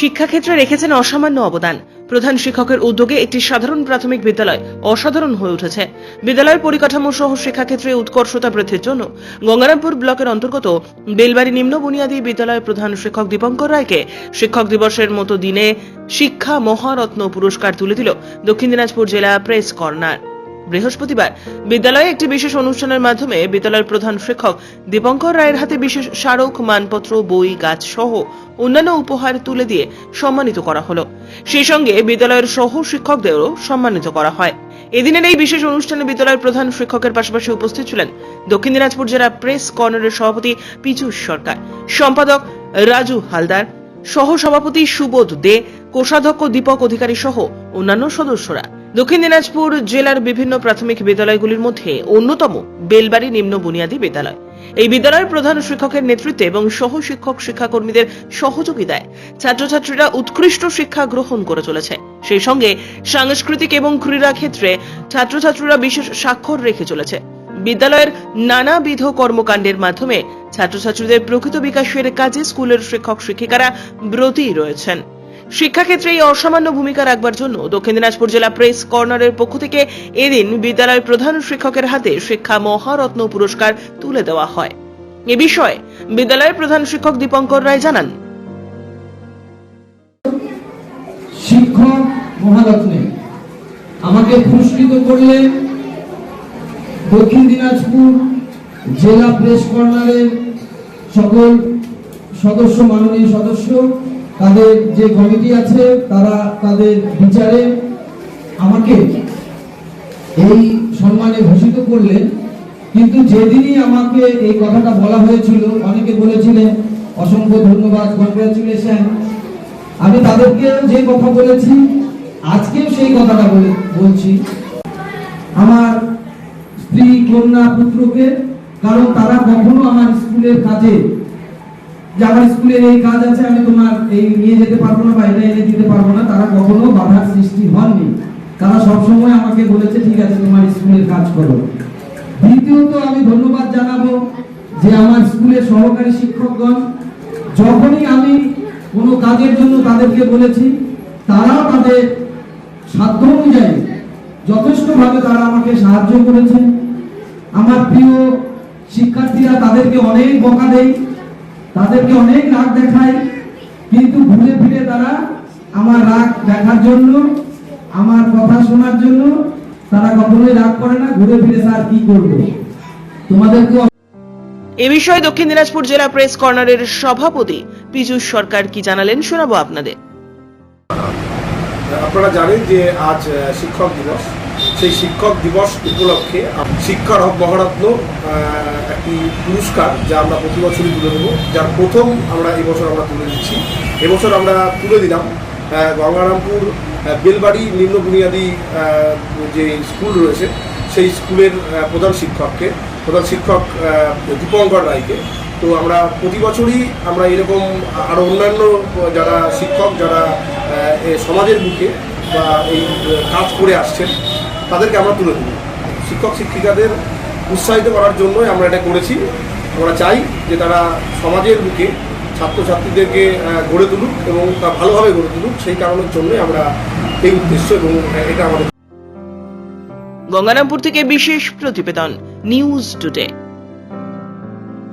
শিক্ষাক্ষেত্রে রেখেছেন অসামান্য অবদান। প্রধান শিক্ষকের উদ্যোগে একটি সাধারণ প্রাথমিক বিদ্যালয় অসাধারণ হয়ে উঠেছে। বিদ্যালয়ের পরিকাঠামো সহ শিক্ষাক্ষেত্রে উৎকর্ষতা বৃদ্ধির জন্য গঙ্গারামপুর ব্লকের অন্তর্গত বেলবাড়ি নিম্ন বুনিয়াদী বিদ্যালয়ের প্রধান শিক্ষক দীপঙ্কর রায়কে শিক্ষক দিবসের মতো দিনে শিক্ষা মহারত্ন পুরস্কার তুলে দিল দক্ষিণ দিনাজপুর জেলা প্রেস কর্নার। বৃহস্পতিবার বিদ্যালয়ে একটি বিশেষ অনুষ্ঠানের মাধ্যমে বিদ্যালয়ের প্রধান শিক্ষক দীপঙ্কর রায়ের হাতে বিশেষ স্মারক, মানপত্র, বই, গাছ সহ অন্যান্য উপহার তুলে দিয়ে সম্মানিত করা হলো। সেই সঙ্গে বিদ্যালয়ের সহ শিক্ষকদেরও সম্মানিত করা হয়। এদিনের এই বিশেষ অনুষ্ঠানে বিদ্যালয়ের প্রধান শিক্ষকের পাশাপাশি উপস্থিত ছিলেন দক্ষিণ দিনাজপুর জেলা প্রেস কর্নারের সভাপতি পিচুষ সরকার, সম্পাদক রাজু হালদার সহ সভাপতি সুবোধ দে, কোষাধ্যক্ষ দীপক অধিকারী সহ অন্যান্য সদস্যরা। দক্ষিণ দিনাজপুর জেলার বিভিন্ন প্রাথমিক বিদ্যালয়গুলির মধ্যে অন্যতম বেলবাড়ি নিম্ন বুনিয়াদী বিদ্যালয়। এই বিদ্যালয়ের প্রধান শিক্ষকের নেতৃত্বে এবং সহ শিক্ষক শিক্ষাকর্মীদের সহযোগিতায় ছাত্রছাত্রীরা উৎকৃষ্ট শিক্ষা গ্রহণ করে চলেছে। সেই সঙ্গে সাংস্কৃতিক এবং ক্রীড়া ক্ষেত্রে ছাত্রছাত্রীরা বিশেষ স্বাক্ষর রেখে চলেছে। বিদ্যালয়ের নানাবিধ কর্মকাণ্ডের মাধ্যমে ছাত্রছাত্রীদের প্রকৃত বিকাশের কাজে স্কুলের শিক্ষক শিক্ষিকারা ব্রতী রয়েছেন। শিক্ষাক্ষেত্রে এই অসামান্য ভূমিকা রাখবার জন্য দক্ষিণ দিনাজপুর জেলা প্রেস কর্নারের পক্ষ থেকে এদিন বিদ্যালয়ের প্রধান শিক্ষকের হাতে শিক্ষা মহারত্ন পুরস্কার তুলে দেওয়া হয়। এ বিষয়ে বিদ্যালয়ের প্রধান শিক্ষক দীপঙ্কর রায় জানান। শিক্ষক মহারত্নে, আমাকে পুরস্কৃত করলে দক্ষিণ দিনাজপুর জেলা প্রেস কর্নারের সকল সদস্য, মাননীয় সদস্য তাদের যে কমিটি আছে, তারা তাদের বিচারে আমাকে এই সম্মানে ভূষিত করলেন। কিন্তু যেদিনই আমাকে এই কথাটা বলা হয়েছিল, অনেকে বলেছিলেন, অসংখ্য ধন্যবাদ কনগ্রাচুলেশন আমি তাদেরকে যে কথা বলেছি, আজকেও সেই কথাটা বলে, বলছি। আমার স্ত্রী, কন্যা, পুত্রকে, কারণ তারা কখনো আমার স্কুলের কাজে যে আমার স্কুলের এই কাজ আছে, আমি তোমার এই নিয়ে যেতে পারব না বা এটা এনে দিতে পারব না, তারা কখনো বাধার সৃষ্টি হননি। তারা সবসময় আমাকে বলেছে, ঠিক আছে, তোমার স্কুলের কাজ করো। দ্বিতীয়ত, আমি ধন্যবাদ জানাব যে আমার স্কুলের সহকারী শিক্ষকগণ, যখনই আমি কোনো কাজের জন্য তাদেরকে বলেছি, তারাও তাদের সাধ্য অনুযায়ী যথেষ্টভাবে তারা আমাকে সাহায্য করেছে। আমার প্রিয় শিক্ষার্থীরা তাদেরকে অনেক বকা দেয়। তাদেরকে অনেক রাগ দেখায় কিন্তু ঘুরে ফিরে তারা আমার রাগ দেখার জন্য আমার কথা শোনার জন্য তারা কখনোই রাগ করে না ঘুরে ফিরে স্যার কি করবে? তোমাদেরকে এ বিষয়ে দক্ষিণ দিনাজপুর জেলা প্রেস কর্নারের সভাপতি পীযূষ সরকার কি জানালেন শোনাবো আপনাদের। আপনারা জানেন যে আজ শিক্ষক দিবস। সেই শিক্ষক দিবস উপলক্ষে শিক্ষার মহারত্ন একটি পুরস্কার যা আমরা প্রতি বছরই তুলে দেবো যার প্রথম আমরা এবছর আমরা তুলে দিচ্ছি এবছর আমরা তুলে দিলাম গঙ্গারামপুর বেলবাড়ি নিম্ন বুনিয়াদী যে স্কুল রয়েছে, সেই স্কুলের প্রধান শিক্ষককে, প্রধান শিক্ষক দীপঙ্কর রায়কে। তো আমরা প্রতি বছরই আমরা এরকম আরও অন্যান্য যারা শিক্ষক, যারা সমাজের বুকে বা এই কাজ করে আসছেন তাদেরকে আমরা তুলে দিই শিক্ষক, শিক্ষিকাদের উৎসাহিত করার জন্যই আমরা এটা করেছি। আমরা চাই যে তারা সমাজের বুকে ছাত্রছাত্রীদেরকে গড়ে তুলুক এবং তা ভালোভাবে গড়ে তুলুক। সেই কারণের জন্যই আমরা এই উদ্দেশ্য এবং এটা আমাদের গঙ্গারামপুর থেকে বিশেষ প্রতিবেদন, নিউজ টুডে।